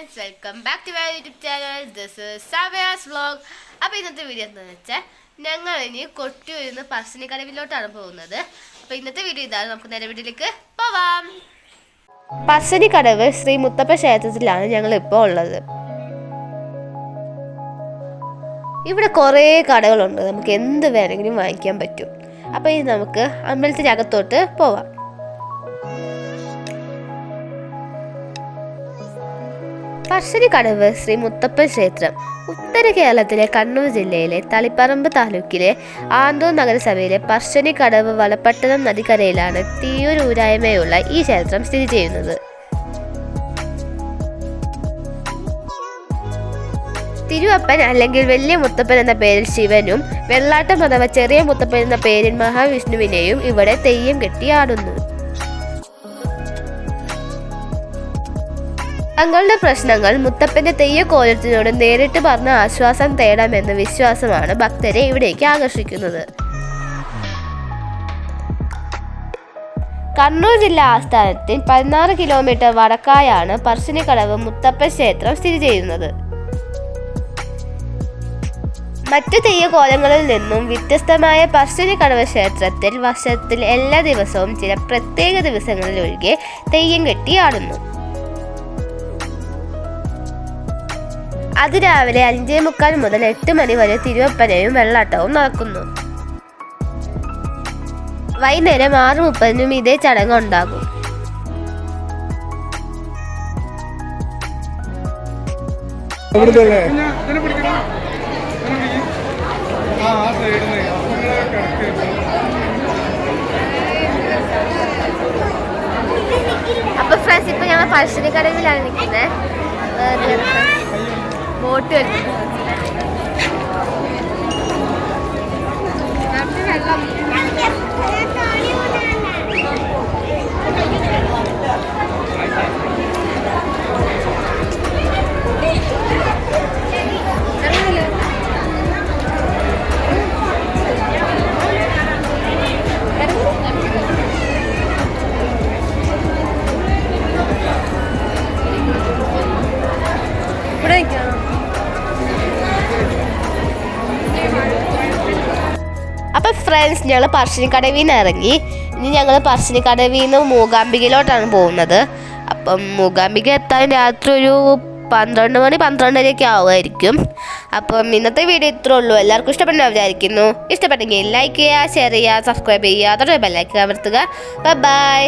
Friends welcome back to my YouTube channel this സവയാസ് vlog അപ്പോൾ ഇന്നത്തെ video എന്താണെന്ന് വെച്ചാൽ ഞങ്ങൾ ഇനി കൊട്ടിയൂരിൽ നിന്ന് പറശ്ശിനിക്കടവിലോട്ടാണ് പോകുന്നത്. അപ്പോൾ ഇന്നത്തെ വീഡിയോ ഇതാണ്. നമുക്ക് നേരെ വീട്ടിലേക്ക് പോവാം. പറശ്ശിനിക്കടവ് ശ്രീ മുത്തപ്പ ക്ഷേത്രത്തിലാണ് ഞങ്ങൾ ഇപ്പോൾ ഉള്ളത്. ഇവിടെ കുറേ കടകളുണ്ട്. നമുക്ക് എന്ത് വേണമെങ്കിലും വാങ്ങിക്കാൻ പറ്റും. അപ്പോൾ ഇനി നമുക്ക് അമ്പലത്തിനകത്തോട്ട് പോവാം. പറശ്ശിനിക്കടവ് ശ്രീ മുത്തപ്പൻ ക്ഷേത്രം ഉത്തര കേരളത്തിലെ കണ്ണൂർ ജില്ലയിലെ തളിപ്പറമ്പ് താലൂക്കിലെ ആന്തൂർ നഗരസഭയിലെ പറശ്ശിനിക്കടവ് വളപട്ടണം നദിക്കരയിലാണ് തീയൂരൂരായ്മയുള്ള ഈ ക്ഷേത്രം സ്ഥിതി ചെയ്യുന്നത്. തിരുവപ്പൻ അല്ലെങ്കിൽ വലിയ മുത്തപ്പൻ എന്ന പേരിൽ ശിവനും വെള്ളാട്ടം അഥവാ ചെറിയ മുത്തപ്പൻ എന്ന പേരിൽ മഹാവിഷ്ണുവിനെയും ഇവിടെ തെയ്യം കെട്ടിയാടുന്നു തങ്ങളുടെ പ്രശ്നങ്ങൾ മുത്തപ്പന്റെ തെയ്യക്കോലത്തിനോട് നേരിട്ട് പറഞ്ഞ ആശ്വാസം തേടാമെന്ന വിശ്വാസമാണ് ഭക്തരെ ഇവിടേക്ക് ആകർഷിക്കുന്നത്. കണ്ണൂർ ജില്ലാ ആസ്ഥാനത്തിൽ പതിനാറ് കിലോമീറ്റർ വടക്കായാണ് പറശ്ശിനിക്കടവ് മുത്തപ്പൻ ക്ഷേത്രം സ്ഥിതി ചെയ്യുന്നത്. മറ്റു തെയ്യകോലങ്ങളിൽ നിന്നും വ്യത്യസ്തമായ പറശ്ശിനിക്കടവ് ക്ഷേത്രത്തിൽ വർഷത്തിൽ എല്ലാ ദിവസവും ചില പ്രത്യേക ദിവസങ്ങളിൽ ഒഴികെ തെയ്യം കെട്ടിയാടുന്നു അതിരാവിലെ അഞ്ചേ മുക്കാൽ മുതൽ എട്ട് മണി വരെ തിരുവപ്പനയും വെള്ളാട്ടവും നടക്കുന്നു. വൈകുന്നേരം ആറ് മുപ്പതിനും ഇതേ ചടങ്ങ് ഉണ്ടാകും. അപ്പൊ ഫ്രണ്ട്സ് ഇപ്പൊ ഞങ്ങൾ പറശ്ശിനിക്കടവിലാണ് നിൽക്കുന്നത് ബോട്ട് ഫ്രണ്ട്സ് ഞങ്ങൾ പറശ്ശിനിക്കടവിൽ നിന്ന് ഇറങ്ങി ഇനി ഞങ്ങൾ പറശ്ശിനിക്കടവിൽ നിന്ന് മൂകാംബികയിലോട്ടാണ് പോകുന്നത്. അപ്പം മൂകാംബിക എത്താൻ രാത്രി ഒരു പന്ത്രണ്ട് മണി പന്ത്രണ്ടരയൊക്കെ ആവുമായിരിക്കും. അപ്പം ഇന്നത്തെ വീഡിയോ ഇത്രേ ഉള്ളൂ. എല്ലാവർക്കും ഇഷ്ടപ്പെടുന്ന വിചാരിക്കുന്നു. ഇഷ്ടപ്പെട്ടെങ്കിൽ ലൈക്ക് ചെയ്യുക ഷെയർ ചെയ്യുക സബ്സ്ക്രൈബ് ചെയ്യുക. അതോടെ ബെല്ലൈക്ക് അമർത്തുക. ബൈ